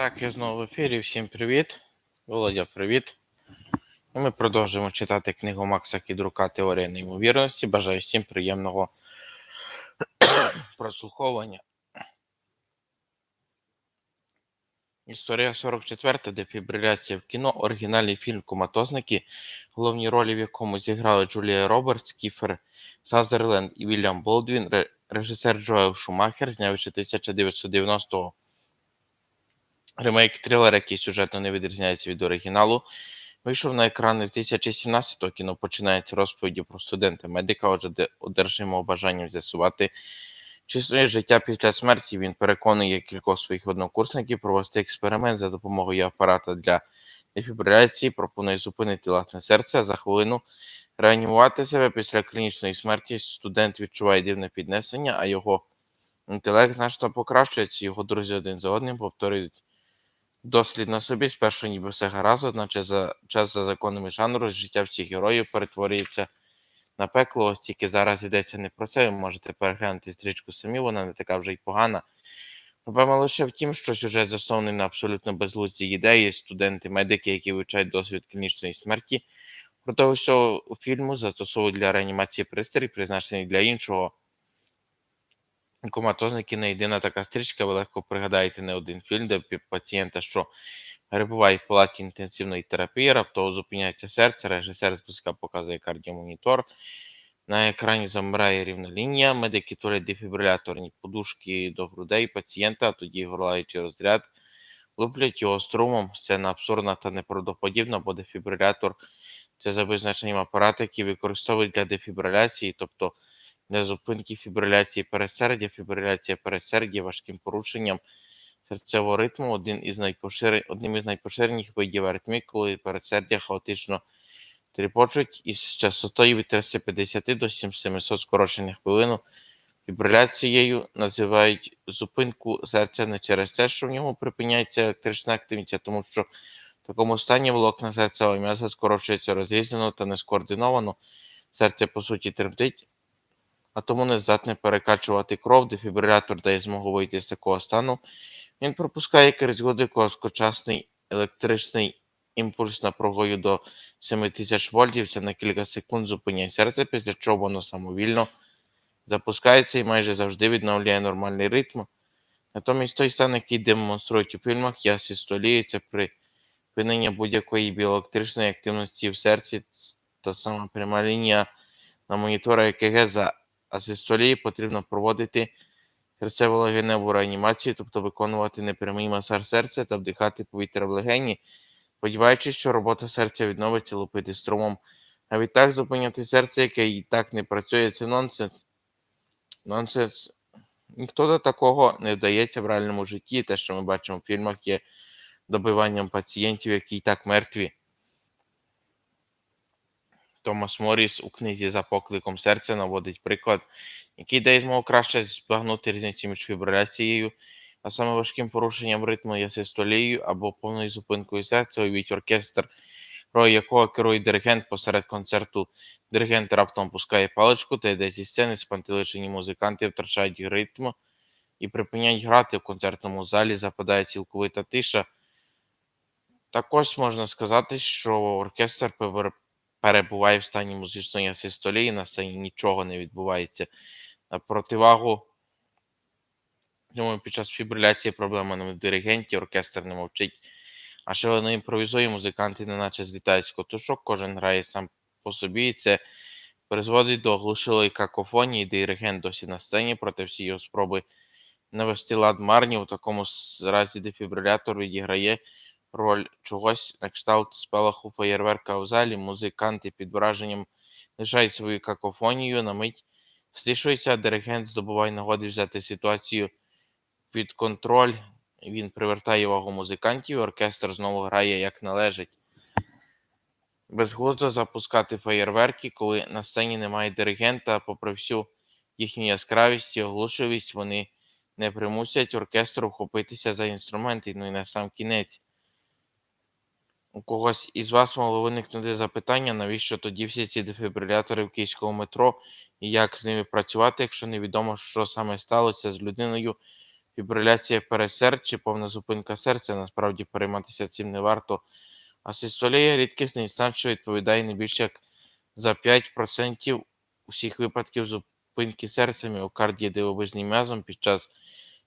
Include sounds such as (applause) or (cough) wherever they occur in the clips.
Так, я знову в ефірі. Всім привіт. Володя, привіт. І ми продовжуємо читати книгу Макса Кідрука Теорія неймовірності. Бажаю всім приємного (coughs) прослуховування. Історія 44. Дефібриляція в кіно. Оригінальний фільм Коматозники, головні ролі в якому зіграли Джулія Робертс, Кіфер Сазерленд і Вільям Болдвін. Режисер Джоел Шумахер, знявши 1990-го Ремейк трилера, який сюжетно не відрізняється від оригіналу, вийшов на екрани в 2017-го. Кіно починається розповіді про студента-медика, отже, де одержимо бажанням з'ясувати, чи існує життя після смерті. Він переконує кількох своїх однокурсників провести експеримент за допомогою апарата для дефібриляції, пропонує зупинити власне серце, а за хвилину реанімувати себе після клінічної смерті. Студент відчуває дивне піднесення, а його інтелект значно покращується. Його друзі один за одним повторюють дослід на собі. Спершу ніби все гаразд, одначе за час за законами жанру життя всіх героїв перетворюється на пекло. Ось тільки зараз йдеться не про це. Ви можете переглянути стрічку самі, вона не така вже й погана. Проблема лише в тім, що сюжет заснований на абсолютно безглуздій ідеї. Студенти-медики, які вивчають досвід клінічної смерті, проте усього фільму застосовують для реанімації пристрій, призначений для іншого. Коматозники не єдина така стрічка, ви легко пригадаєте не один фільм, де пацієнта, що перебуває в палаті інтенсивної терапії, раптово зупиняється серце, режисер зблизька показує кардіомонітор. На екрані замирає рівна лінія, медики творять дефібриляторні подушки до грудей пацієнта, тоді горлаючий розряд, луплять його струмом. Сцена абсурдна та неправдоподібна, бо дефібрилятор це за визначенням апарат, який використовують для дефібриляції, тобто для зупинки фібриляції пересердя, фібриляція пересердя важким порушенням серцевого ритму один із найпоширен... одним із найпоширеніших видів аритмії, коли пересердя хаотично тріпочуть із частотою від 350 до 700 скорочень на хвилину. Фібриляцією називають зупинку серця не через те, що в ньому припиняється електрична активність, а тому що в такому стані волокна серцевого м'яза скорочується розрізано та не скоординовано. Серце, по суті, тремтить, а тому не здатне перекачувати кров. Дефібрилятор дає змогу вийти з такого стану. Він пропускає крізь годи короткочасний електричний імпульс напругою до 7000 вольтів. Це на кілька секунд зупиняє серце, після чого воно самовільно запускається і майже завжди відновлює нормальний ритм. Натомість той стан, який демонструють у фільмах, асистолією, це припинення будь-якої біоелектричної активності в серці. Та сама пряма лінія на монітора ЕКГ за асистолії потрібно проводити серцево-легеневу реанімацію, тобто виконувати непрямий масаж серця та вдихати повітря в легені, сподіваючись, що робота серця відновиться лупити струмом. А відтак зупиняти серце, яке і так не працює, це нонсенс. Нонсенс. Ніхто до такого не вдається в реальному житті. Те, що ми бачимо в фільмах, є добиванням пацієнтів, які і так мертві. Томас Моріс у книзі за покликом серця наводить приклад, який дає змогу краще збагнути різницю між фібриляцією, а саме важким порушенням ритму і асистолією або повною зупинкою серця, уявіть оркестр, роль якого керує диригент посеред концерту. Диригент раптом пускає паличку та йде зі сцени, спантеличені музиканти втрачають ритм і припиняють грати в концертному залі, западає цілковита тиша. Також можна сказати, що оркестр перебуває в стані музичної асистолії, на сцені нічого не відбувається. На противагу тому під час фібриляції проблема не в диригенті, оркестр не мовчить. А ще вони імпровізує, музиканти неначе з котушок, кожен грає сам по собі, і це призводить до оглушилої какофонії, диригент досі на сцені, проте всі його спроби навести лад марні. У такому разі дефібрилятор відіграє роль чогось на кшталт спалаху феєрверка у залі. Музиканти під враженням лишають свою какофонію, на мить стишується, диригент здобуває нагоди взяти ситуацію під контроль. Він привертає увагу музикантів, оркестр знову грає як належить. Безглуздо запускати феєрверки, коли на сцені немає диригента, попри всю їхню яскравість і оглушливість, вони не примусять оркестру вхопитися за інструменти, ну і на сам кінець. У когось із вас могло виникнути запитання, навіщо тоді всі ці дефібрилятори в київському метро і як з ними працювати, якщо невідомо, що саме сталося з людиною, фібриляція пересердь чи повна зупинка серця. Насправді перейматися цим не варто. Асистолія рідкісний стан, що відповідає не більше як за 5% усіх випадків зупинки серця міокардії дивовижним м'язом під час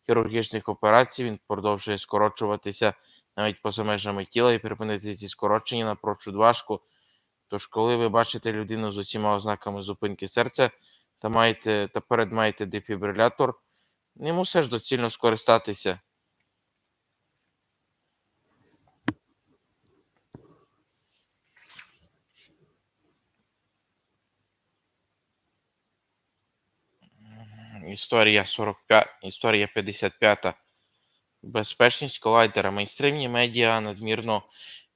хірургічних операцій. Він продовжує скорочуватися навіть поза межами тіла і припинити ці скорочення напрочуд важко. Тож, коли ви бачите людину з усіма ознаками зупинки серця та маєте та перед маєте дефібрилятор, ним усе ж доцільно скористатися. Історія 45, історія 55. Безпечність колайдера. Мейнстримні медіа надмірно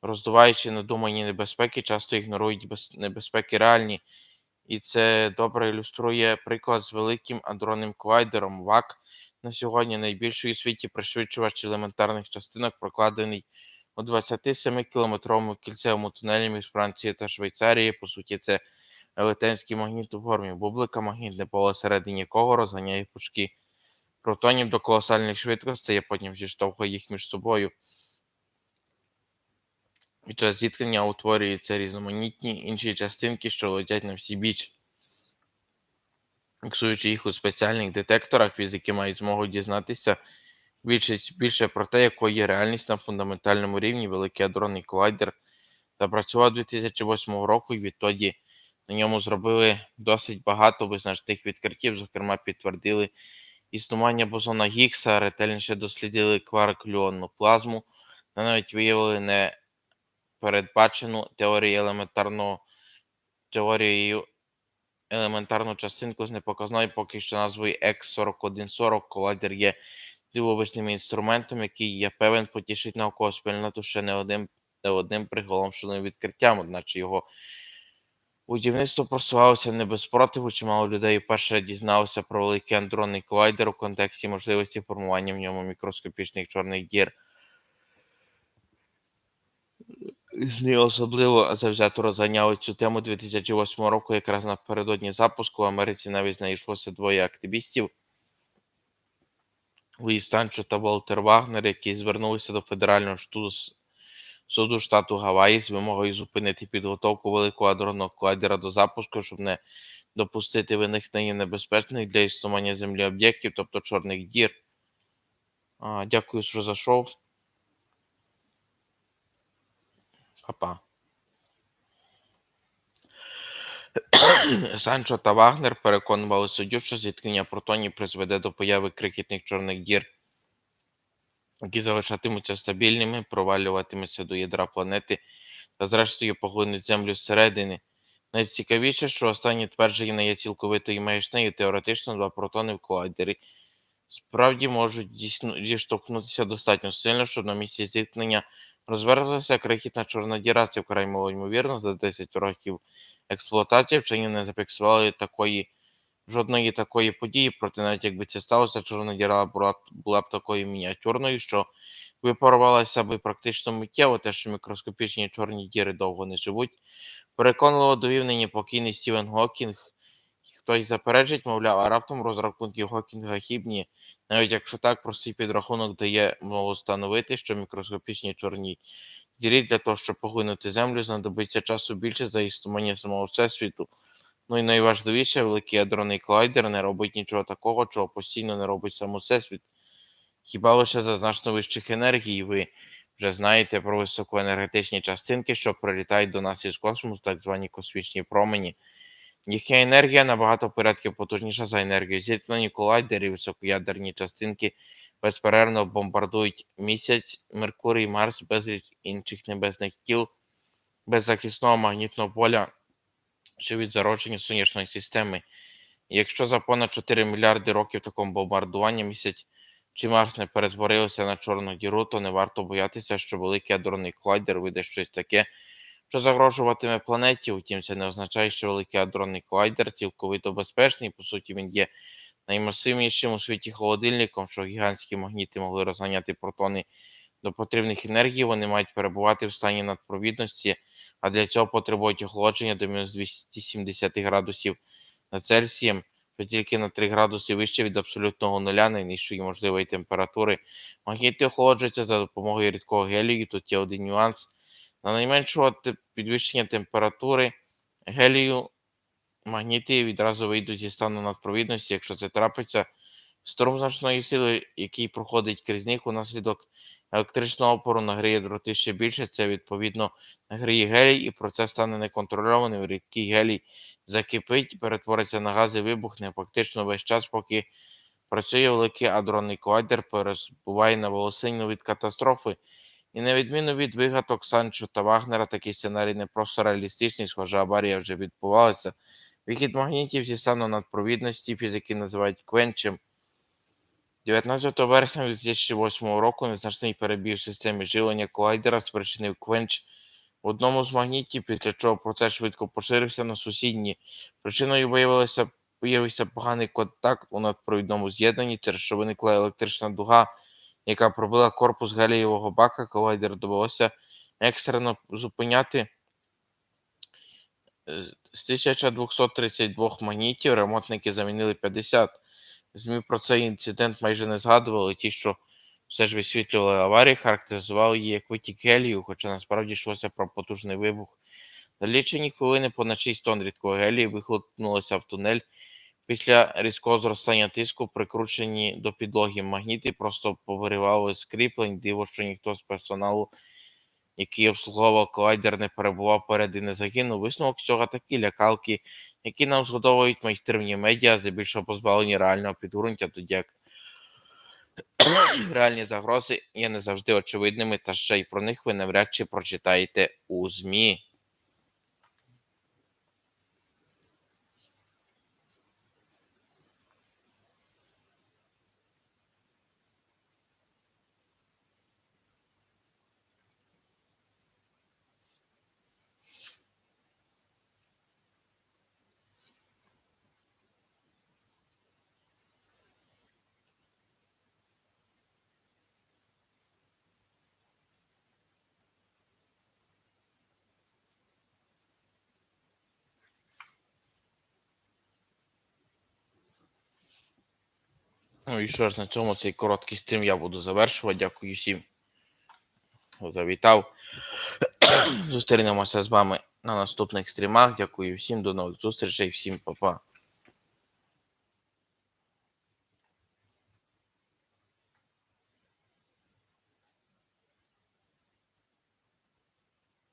роздуваючи надумані небезпеки, часто ігнорують без... небезпеки реальні. І це добре ілюструє приклад з великим адронним колайдером ВАК. На сьогодні найбільший у світі пришвидшувач елементарних частинок, прокладений у 27-кілометровому кільцевому тунелі між Францією та Швейцарією. По суті, це велетенський магніт у формі бублика, магнітне поле середині якого розганяє пучки протонів до колосальних швидкостей, а потім зіштовхує їх між собою. Під час зіткнення утворюються різноманітні інші частинки, що летять на всі біч. Фіксуючи їх у спеціальних детекторах, фізики мають змогу дізнатися більше, більше про те, якою є реальність на фундаментальному рівні. Великий адронний колайдер запрацював 2008 року, і відтоді на ньому зробили досить багато визначних відкриттів. Зокрема, підтвердили існування бозона Гіггса, ретельніше дослідили кварк-глюонну плазму, та навіть виявили непередбачену теорію елементарного теорією елементарну частинку з непоказною поки що назвою X4140. Колайдер є дивовижним інструментом, який, я певен, потішить наукову спільноту ще не одним, не одним приголомшеним відкриттям, одначе його будівництво просувалося не без спротиву. Чимало людей вперше дізналося про великий андронний колайдер у контексті можливості формування в ньому мікроскопічних чорних дір. ЗМІ особливо завзято розганяли цю тему 2008 року, якраз напередодні запуску в Америці навіть знайшлося двоє активістів Луїс Санчо та Волтер Вагнер, які звернулися до федерального шту- суду штату Гаваї з вимогою зупинити підготовку великого адронного колайдера до запуску, щоб не допустити виникнення небезпечних для існування землі об'єктів, тобто чорних дір. А, Дякую, що зайшов. Па-па. (coughs) Санчо та Вагнер переконували суддю, що зіткнення протонів призведе до появи крихітних чорних дір, які залишатимуться стабільними, провалюватимуться до ядра планети та, зрештою, поглинуть землю зсередини. Найцікавіше, що останні твердження є цілковитою маячнею. Теоретично два протони в колайдері справді можуть зіштовхнутися достатньо сильно, щоб на місці зіткнення розвернулася крихітна чорна діра. Це вкрай мало ймовірно. За 10 років експлуатації вчені не зафіксували такої жодної такої події. Проте, навіть якби це сталося, чорна діра була, була б такою мініатюрною, що випарувалася би практично миттєво, те, що мікроскопічні чорні діри довго не живуть. Переконливо довів нині покійний Стівен Гокінг. Хтось заперечить, мовляв, а раптом розрахунки Гокінга хібні, навіть якщо так, простий підрахунок дає мову встановити, що мікроскопічні чорні дірі для того, щоб поглинути землю, знадобиться часу більше за існування самого всесвіту. Ну і найважливіше, великий ядерний колайдер не робить нічого такого, чого постійно не робить сам всесвіт. Хіба лише за значно вищих енергій ви вже знаєте про високоенергетичні частинки, що прилітають до нас із космосу, так звані космічні промені. Їхня енергія набагато порядків потужніша за енергію. Зіткнені колайдери, високоядерні частинки безперервно бомбардують місяць, Меркурій, Марс, безліч інших небесних тіл без захисного магнітного поля, що від зародження сонячної системи. Якщо за понад 4 мільярди років такого бомбардування місяць чи Марс не перетворилися на чорну діру, то не варто боятися, що великий адронний колайдер вийде щось таке, що загрожуватиме планеті. Утім, це не означає, що великий адронний колайдер цілковито безпечний. По суті, він є наймасивнішим у світі холодильником, що гігантські магніти могли розганяти протони до потрібних енергій. Вони мають перебувати в стані надпровідності, а для цього потребують охолодження до мінус 270 градусів над Цельсієм. тільки на 3 градуси вище від абсолютного нуля найнижчої можливої температури. Магніти охолоджуються за допомогою рідкого гелію. Тут є один нюанс. На найменшого підвищення температури гелію магніти відразу вийдуть зі стану надпровідності, якщо це трапиться. Струм значної сили, який проходить крізь них унаслідок електричного опору нагріє дроти ще більше. Це відповідно нагріє гелій, і процес стане неконтрольованим. Рідкий гелій закипить, перетвориться на гази, вибухне фактично весь час, поки працює великий адронний колайдер, перебуває на волосиню від катастрофи. І на відміну від вигадок Санчо та Вагнера, такий сценарій не просто реалістичний, схожа аварія вже відбувалася. Вихід магнітів зі стану надпровідності фізики називають квенчем. 19 вересня 2008 року незначний перебій в системі живлення колайдера спричинив квенч в одному з магнітів, після чого процес швидко поширився на сусідні. Причиною виявилося, виявився поганий контакт у надпровідному з'єднанні, через що виникла електрична дуга, яка пробила корпус гелієвого бака. Колайдер довелося екстрено зупиняти. З 1232 магнітів ремонтники замінили 50. ЗМІ про цей інцидент майже не згадували. Ті, що все ж висвітлювали аварію, характеризували її як витік гелію, хоча насправді йшлося про потужний вибух. За лічені хвилини понад 6 тонн рідкого гелію вихлопнулося в тунель. Після різкого зростання тиску, прикручені до підлоги магніти, просто повиривали з кріплень. Диво, що ніхто з персоналу, який обслуговував колайдер, не перебував перед і не загинув. Висновок цього такі лякалки, які нам згодовують майстерні медіа, здебільшого позбавлені реального підґрунтя, тоді як реальні загрози є не завжди очевидними, та ще й про них ви навряд чи прочитаєте у ЗМІ. Ну і що ж, на цьому цей короткий стрім я буду завершувати. Дякую всім, хто завітав. Зустрінемося з вами на наступних стрімах. Дякую всім, до нових зустрічей, всім па-па.